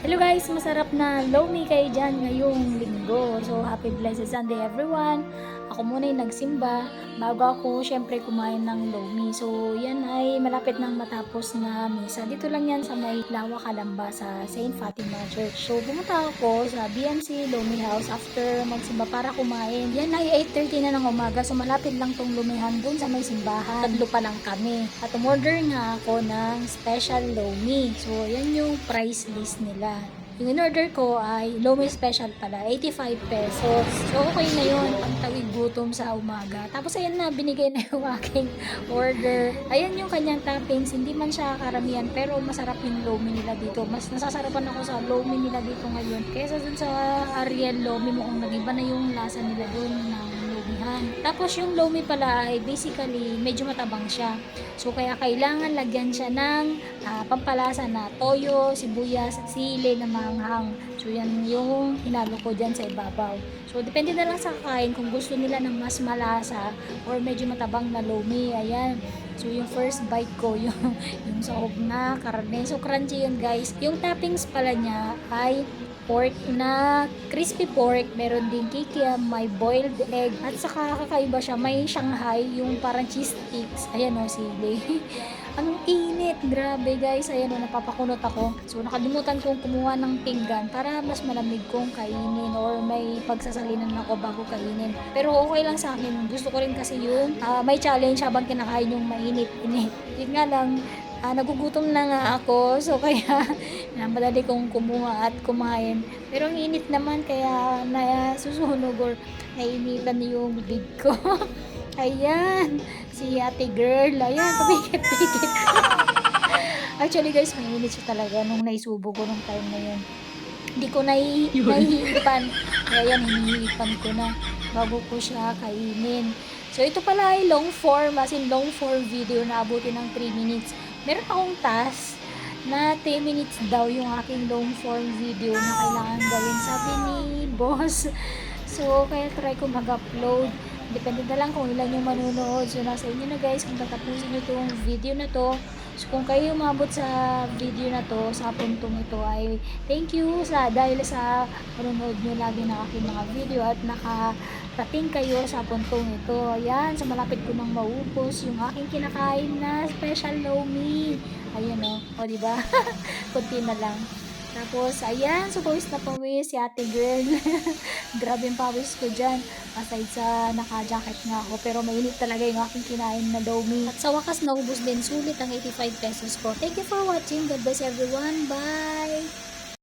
Hello guys, masarap na lomi kayo dyan ngayong linggo. So happy blessed Sunday everyone. Ako muna yung nagsimba bago ako syempre kumain ng lomi. So yan ay malapit nang matapos na misa. Dito lang yan sa may Lawa Kalamba sa St. Fatima Church. So pumunta ako sa BMC Lomi House after magsimba para kumain. Yan ay 8.30 na ng umaga. So malapit lang tong lumihan dun sa may simbahan. Tatlo pa lang kami. At umorder nga ako ng special lomi. So yan yung price list nila. Yung in-order ko ay Lomi Special pala, 85 pesos. So, okay na yun, pantawid gutom sa umaga. Tapos, ayan na, binigay na yung aking order. Ayan yung kanyang toppings, hindi man siya karamihan, pero masarap yung Lomi nila dito. Mas nasasarapan ako sa Lomi nila dito ngayon. Kaysa dun sa Ariel Lomi mo, kung nag-iba na yung lasa nila dun ng. Tapos yung lomi pala ay basically medyo matabang siya. So kaya kailangan lagyan siya ng ah, pampalasa na toyo, sibuyas, sili na manghang. So yan yung hinalo ko dyan sa ibabaw. So depende na lang sa kain kung gusto nila ng mas malasa or medyo matabang na lomi. Ayan. So yung first bite ko yung yung sahog na karne. So crunchy yun guys. Yung toppings pala niya ay pork na crispy pork, meron din kikiam, may boiled egg, at saka kakaiba siya, may Shanghai, yung parang cheese sticks, ayan o, sili. Ang init, grabe guys, ayan o, napapakunot ako. So, nakalimutan kong kumuha ng pinggan para mas malamig kong kainin or may pagsasalinan ako bago kainin. Pero okay lang sa akin, gusto ko rin kasi yung ah, may challenge habang kinakain yung mainit-init. Yun nga lang, ah, nagugutom na nga ako, so kaya namadali kong kumuha at kumain. Pero ang init naman, kaya na susunog or nainitan yung bibig ko. Ayan, si ate girl, ayan, pabikit-bikit. Actually guys, mainit siya talaga nung naisubo ko nung time na yun. Hindi ko nahi- nahihipan. Kaya yan, hinihipan ko na bago ko siya kainin. So ito pala ay long form, as in long form video na abutin ng 3 minutes. Meron akong task na 10 minutes daw yung aking long form video na kailangan gawin. Sabi ni boss. So, kaya try ko mag-upload. Depende na lang kung ilan yung manunood. So, nasa inyo na guys kung tatapusin nyo itong video na to. So, kung kayo umabot sa video na to, sa puntong ito ay thank you sa dahil sa panonood nyo lagi ng aking mga video at nakarating kayo sa puntong ito. Ayan, sa malapit ko nang maubos yung aking kinakain na special lomi. Ayan o, o diba? Kunti na lang. Tapos, ayan, so pawis na pawis si ate girl. Grabe yung pawis ko dyan. Aside sa naka-jacket nga ako, pero mainit talaga yung aking kinain na lomi. At sa wakas, naubos din. Sulit ang 85 pesos ko. Thank you for watching. God bless everyone. Bye!